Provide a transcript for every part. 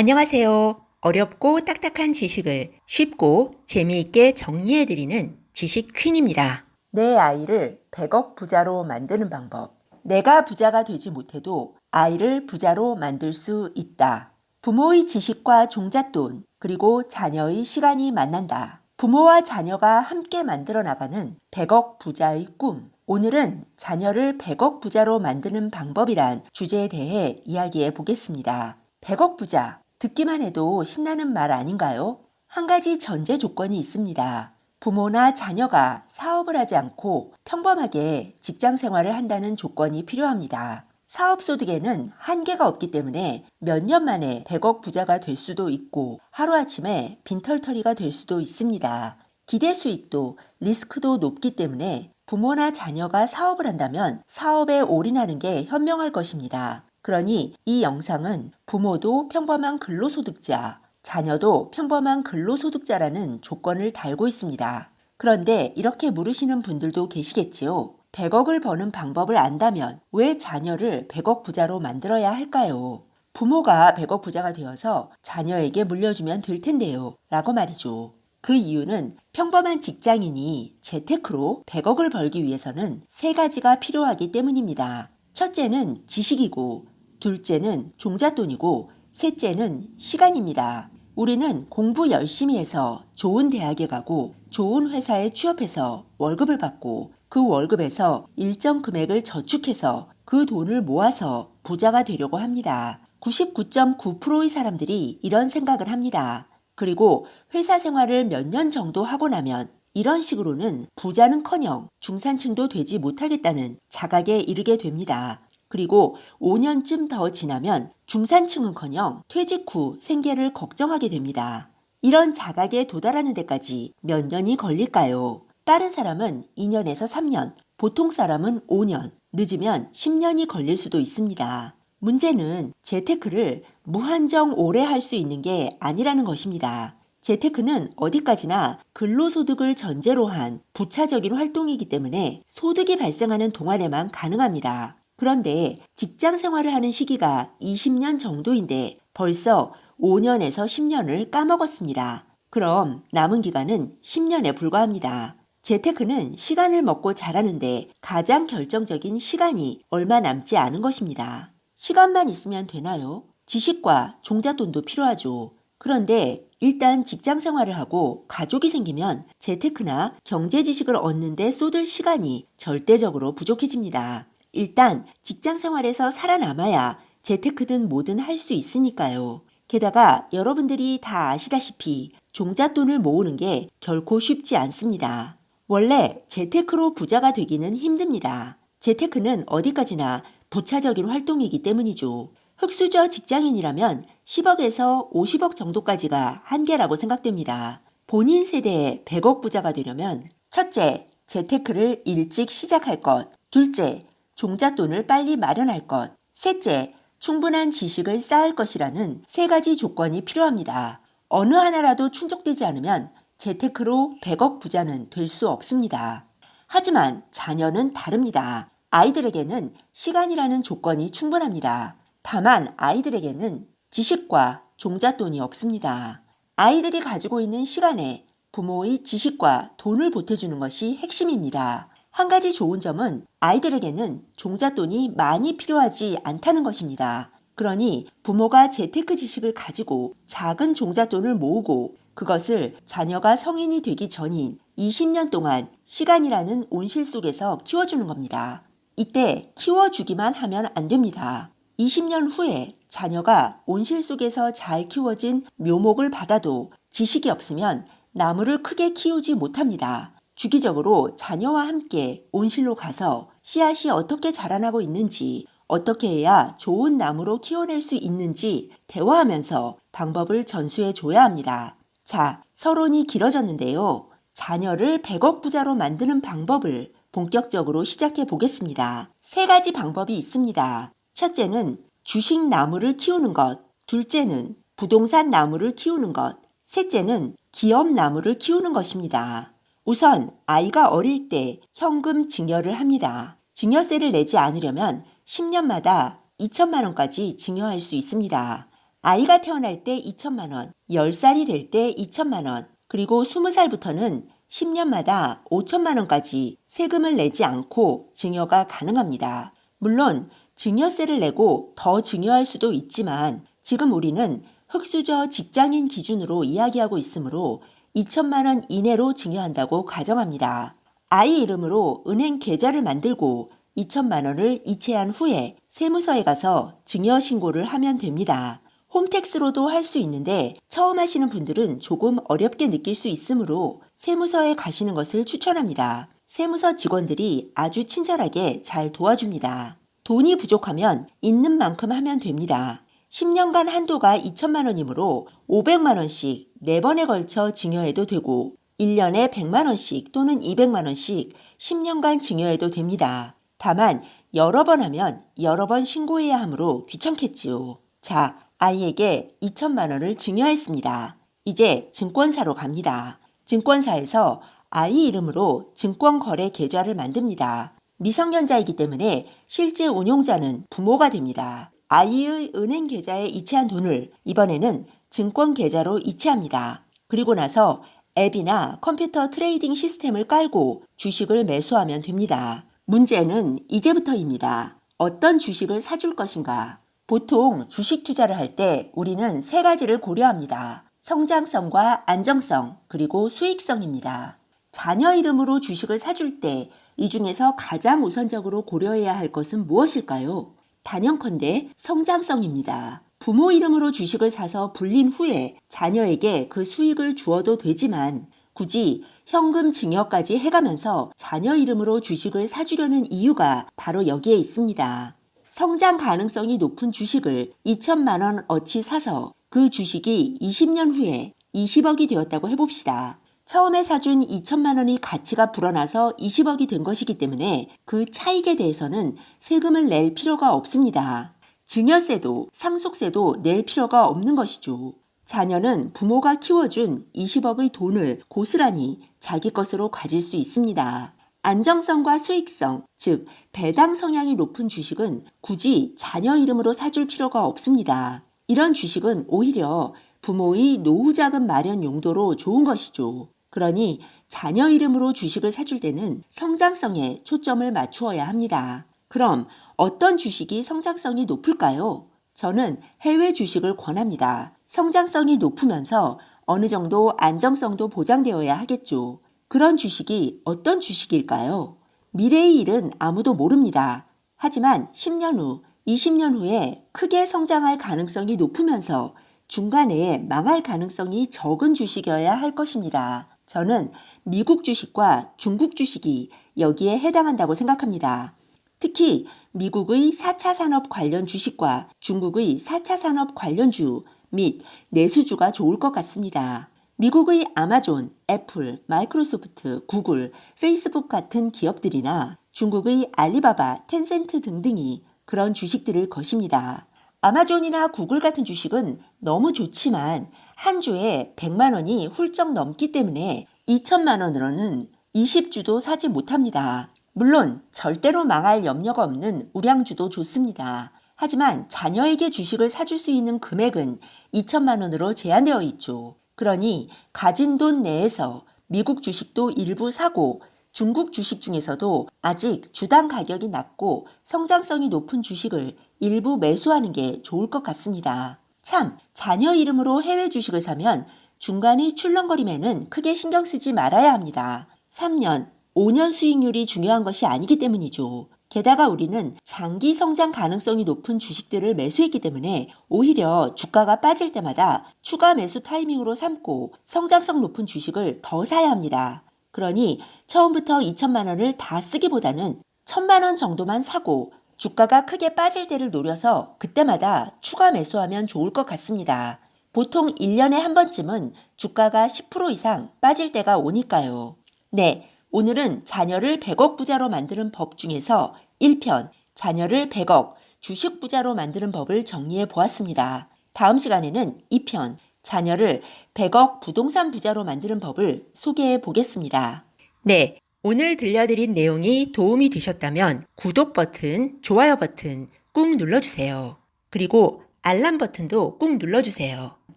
안녕하세요. 어렵고 딱딱한 지식을 쉽고 재미있게 정리해드리는 지식 퀸입니다. 내 아이를 100억 부자로 만드는 방법. 내가 부자가 되지 못해도 아이를 부자로 만들 수 있다. 부모의 지식과 종잣돈, 그리고 자녀의 시간이 만난다. 부모와 자녀가 함께 만들어 나가는 100억 부자의 꿈. 오늘은 자녀를 100억 부자로 만드는 방법이란 주제에 대해 이야기해 보겠습니다. 100억 부자. 듣기만 해도 신나는 말 아닌가요? 한 가지 전제 조건이 있습니다. 부모나 자녀가 사업을 하지 않고 평범하게 직장 생활을 한다는 조건이 필요합니다. 사업 소득에는 한계가 없기 때문에 몇 년 만에 100억 부자가 될 수도 있고 하루아침에 빈털터리가 될 수도 있습니다. 기대 수익도 리스크도 높기 때문에 부모나 자녀가 사업을 한다면 사업에 올인하는 게 현명할 것입니다. 그러니 이 영상은 부모도 평범한 근로소득자, 자녀도 평범한 근로소득자라는 조건을 달고 있습니다. 그런데 이렇게 물으시는 분들도 계시겠지요. 100억을 버는 방법을 안다면 왜 자녀를 100억 부자로 만들어야 할까요? 부모가 100억 부자가 되어서 자녀에게 물려주면 될 텐데요. 라고 말이죠. 그 이유는 평범한 직장인이 재테크로 100억을 벌기 위해서는 세 가지가 필요하기 때문입니다. 첫째는 지식이고, 둘째는 종잣돈이고, 셋째는 시간입니다. 우리는 공부 열심히 해서 좋은 대학에 가고 좋은 회사에 취업해서 월급을 받고 그 월급에서 일정 금액을 저축해서 그 돈을 모아서 부자가 되려고 합니다. 99.9%의 사람들이 이런 생각을 합니다. 그리고 회사 생활을 몇 년 정도 하고 나면 이런 식으로는 부자는 커녕 중산층도 되지 못하겠다는 자각에 이르게 됩니다. 그리고 5년쯤 더 지나면 중산층은 커녕 퇴직 후 생계를 걱정하게 됩니다. 이런 자각에 도달하는 데까지 몇 년이 걸릴까요? 빠른 사람은 2년에서 3년, 보통 사람은 5년, 늦으면 10년이 걸릴 수도 있습니다. 문제는 재테크를 무한정 오래 할 수 있는 게 아니라는 것입니다. 재테크는 어디까지나 근로소득을 전제로 한 부차적인 활동이기 때문에 소득이 발생하는 동안에만 가능합니다. 그런데 직장 생활을 하는 시기가 20년 정도인데 벌써 5년에서 10년을 까먹었습니다. 그럼 남은 기간은 10년에 불과합니다. 재테크는 시간을 먹고 자라는데 가장 결정적인 시간이 얼마 남지 않은 것입니다. 시간만 있으면 되나요? 지식과 종잣돈도 필요하죠. 그런데 일단 직장 생활을 하고 가족이 생기면 재테크나 경제 지식을 얻는데 쏟을 시간이 절대적으로 부족해집니다. 일단 직장 생활에서 살아남아야 재테크든 뭐든 할 수 있으니까요. 게다가 여러분들이 다 아시다시피 종잣돈을 모으는 게 결코 쉽지 않습니다. 원래 재테크로 부자가 되기는 힘듭니다. 재테크는 어디까지나 부차적인 활동이기 때문이죠. 흑수저 직장인이라면 10억에서 50억 정도까지가 한계라고 생각됩니다. 본인 세대의 100억 부자가 되려면 첫째, 재테크를 일찍 시작할 것. 둘째, 종잣돈을 빨리 마련할 것. 셋째, 충분한 지식을 쌓을 것이라는 세 가지 조건이 필요합니다. 어느 하나라도 충족되지 않으면 재테크로 100억 부자는 될 수 없습니다. 하지만 자녀는 다릅니다. 아이들에게는 시간이라는 조건이 충분합니다. 다만 아이들에게는 지식과 종잣돈이 없습니다. 아이들이 가지고 있는 시간에 부모의 지식과 돈을 보태주는 것이 핵심입니다. 한 가지 좋은 점은 아이들에게는 종잣돈이 많이 필요하지 않다는 것입니다. 그러니 부모가 재테크 지식을 가지고 작은 종잣돈을 모으고 그것을 자녀가 성인이 되기 전인 20년 동안 시간이라는 온실 속에서 키워주는 겁니다. 이때 키워주기만 하면 안 됩니다. 20년 후에 자녀가 온실 속에서 잘 키워진 묘목을 받아도 지식이 없으면 나무를 크게 키우지 못합니다. 주기적으로 자녀와 함께 온실로 가서 씨앗이 어떻게 자라나고 있는지, 어떻게 해야 좋은 나무로 키워낼 수 있는지 대화하면서 방법을 전수해 줘야 합니다. 자, 서론이 길어졌는데요. 자녀를 100억 부자로 만드는 방법을 본격적으로 시작해 보겠습니다. 세 가지 방법이 있습니다. 첫째는 주식 나무를 키우는 것, 둘째는 부동산 나무를 키우는 것, 셋째는 기업 나무를 키우는 것입니다. 우선 아이가 어릴 때 현금 증여를 합니다. 증여세를 내지 않으려면 10년마다 2천만 원까지 증여할 수 있습니다. 아이가 태어날 때 2천만 원, 10살이 될 때 2천만 원, 그리고 20살부터는 10년마다 5천만 원까지 세금을 내지 않고 증여가 가능합니다. 물론 증여세를 내고 더 증여할 수도 있지만 지금 우리는 흑수저 직장인 기준으로 이야기하고 있으므로 2천만 원 이내로 증여한다고 가정합니다. 아이 이름으로 은행 계좌를 만들고 2천만 원을 이체한 후에 세무서에 가서 증여 신고를 하면 됩니다. 홈택스로도 할 수 있는데 처음 하시는 분들은 조금 어렵게 느낄 수 있으므로 세무서에 가시는 것을 추천합니다. 세무서 직원들이 아주 친절하게 잘 도와줍니다. 돈이 부족하면 있는 만큼 하면 됩니다. 10년간 한도가 2천만 원이므로 500만 원씩 4번에 걸쳐 증여해도 되고 1년에 100만 원씩 또는 200만 원씩 10년간 증여해도 됩니다. 다만 여러 번 하면 여러 번 신고해야 하므로 귀찮겠지요. 자, 아이에게 2천만 원을 증여했습니다. 이제 증권사로 갑니다. 증권사에서 아이 이름으로 증권 거래 계좌를 만듭니다. 미성년자이기 때문에 실제 운용자는 부모가 됩니다. 아이의 은행 계좌에 이체한 돈을 이번에는 증권 계좌로 이체합니다. 그리고 나서 앱이나 컴퓨터 트레이딩 시스템을 깔고 주식을 매수하면 됩니다. 문제는 이제부터입니다. 어떤 주식을 사줄 것인가? 보통 주식 투자를 할 때 우리는 세 가지를 고려합니다. 성장성과 안정성, 그리고 수익성입니다. 자녀 이름으로 주식을 사줄 때 이 중에서 가장 우선적으로 고려해야 할 것은 무엇일까요? 단연컨대 성장성입니다. 부모 이름으로 주식을 사서 불린 후에 자녀에게 그 수익을 주어도 되지만 굳이 현금 증여까지 해가면서 자녀 이름으로 주식을 사주려는 이유가 바로 여기에 있습니다. 성장 가능성이 높은 주식을 2천만 원 어치 사서 그 주식이 20년 후에 20억이 되었다고 해봅시다. 처음에 사준 2천만 원이 가치가 불어나서 20억이 된 것이기 때문에 그 차익에 대해서는 세금을 낼 필요가 없습니다. 증여세도 상속세도 낼 필요가 없는 것이죠. 자녀는 부모가 키워준 20억의 돈을 고스란히 자기 것으로 가질 수 있습니다. 안정성과 수익성, 즉 배당 성향이 높은 주식은 굳이 자녀 이름으로 사줄 필요가 없습니다. 이런 주식은 오히려 부모의 노후 자금 마련 용도로 좋은 것이죠. 그러니 자녀 이름으로 주식을 사줄 때는 성장성에 초점을 맞추어야 합니다. 그럼 어떤 주식이 성장성이 높을까요? 저는 해외 주식을 권합니다. 성장성이 높으면서 어느 정도 안정성도 보장되어야 하겠죠. 그런 주식이 어떤 주식일까요? 미래의 일은 아무도 모릅니다. 하지만 10년 후, 20년 후에 크게 성장할 가능성이 높으면서 중간에 망할 가능성이 적은 주식이어야 할 것입니다. 저는 미국 주식과 중국 주식이 여기에 해당한다고 생각합니다. 특히 미국의 4차 산업 관련 주식과 중국의 4차 산업 관련주 및 내수주가 좋을 것 같습니다. 미국의 아마존, 애플, 마이크로소프트, 구글, 페이스북 같은 기업들이나 중국의 알리바바, 텐센트 등등이 그런 주식들을 것입니다. 아마존이나 구글 같은 주식은 너무 좋지만 한 주에 100만 원이 훌쩍 넘기 때문에 2천만 원으로는 20주도 사지 못합니다. 물론 절대로 망할 염려가 없는 우량주도 좋습니다. 하지만 자녀에게 주식을 사줄 수 있는 금액은 2천만 원으로 제한되어 있죠. 그러니 가진 돈 내에서 미국 주식도 일부 사고 중국 주식 중에서도 아직 주당 가격이 낮고 성장성이 높은 주식을 일부 매수하는 게 좋을 것 같습니다. 참, 자녀 이름으로 해외 주식을 사면 중간이 출렁거림에는 크게 신경 쓰지 말아야 합니다. 3년, 5년 수익률이 중요한 것이 아니기 때문이죠. 게다가 우리는 장기 성장 가능성이 높은 주식들을 매수했기 때문에 오히려 주가가 빠질 때마다 추가 매수 타이밍으로 삼고 성장성 높은 주식을 더 사야 합니다. 그러니 처음부터 2천만 원을 다 쓰기보다는 1천만 원 정도만 사고 주가가 크게 빠질 때를 노려서 그때마다 추가 매수하면 좋을 것 같습니다. 보통 1년에 한 번쯤은 주가가 10% 이상 빠질 때가 오니까요. 네, 오늘은 자녀를 100억 부자로 만드는 법 중에서 1편, 자녀를 100억 주식 부자로 만드는 법을 정리해 보았습니다. 다음 시간에는 2편, 자녀를 100억 부동산 부자로 만드는 법을 소개해 보겠습니다. 네, 오늘 들려드린 내용이 도움이 되셨다면 구독 버튼, 좋아요 버튼 꾹 눌러주세요. 그리고 알람 버튼도 꾹 눌러주세요.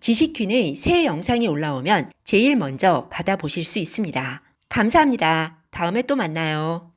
지식퀸의 새 영상이 올라오면 제일 먼저 받아보실 수 있습니다. 감사합니다. 다음에 또 만나요.